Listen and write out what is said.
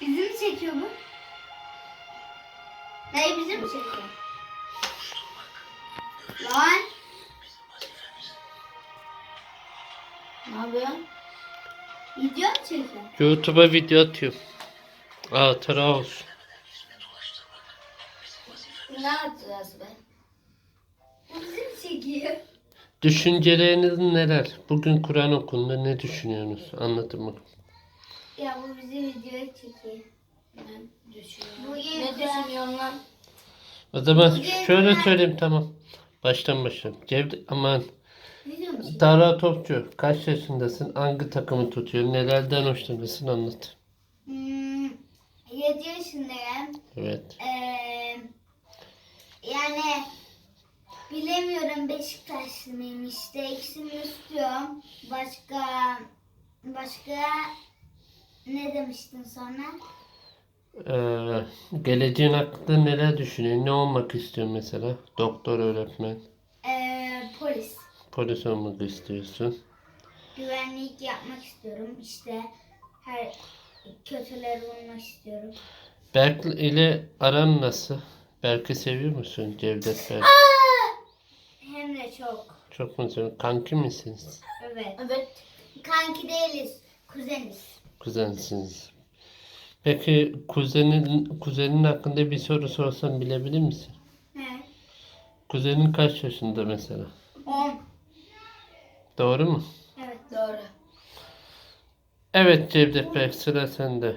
Bizi mi çekiyor bu? Dayı bizi mi çekiyor? Lan. Ne yapıyorsun? Video mu çekiyorsun? YouTube'a video atıyorum. Hatıra olsun. Ne yapacağız be? Bu bizi mi çekiyor? Düşünceleriniz neler? Bugün Kur'an okulunda ne düşünüyorsunuz? Anlatın bakalım. Ya bu bizi videoya çekiyor. Ben düşünüyorum. Bugün Ne düşünüyorsun lan? O zaman şöyle söyleyeyim tamam. Baştan başlayalım. Cevdet aman. Dara Topçu kaç yaşındasın? Hangi takımı tutuyorsun? Nelerden hoşlanırsın? Anlat. Hmm, 7 yaşındayım. Evet. Ee, yani bilemiyorum Beşiktaşlı mıyım işte ikisini istiyorum. Başka başka ne demiştin sonra? Ee, geleceğin hakkında neler düşünüyorsun? Ne olmak istiyorsun mesela? Doktor, öğretmen, Ee, polis. polis olmak istiyorsun. Güvenlik yapmak istiyorum. İşte her kötüleri bulmak istiyorum. Berk ile aran nasıl? Berk'i seviyor musun? Cevdet Berk. Hem de çok. Çok mu seviyorsun? Kanki misiniz? Evet. Evet. Kanki değiliz. Kuzeniz. Kuzensiniz. Peki kuzenin kuzenin hakkında bir soru sorsam bilebilir misin? He. Kuzenin kaç yaşında mesela? 10. Doğru mu? Evet. Doğru. Evet Cevdet Berk sıra sende.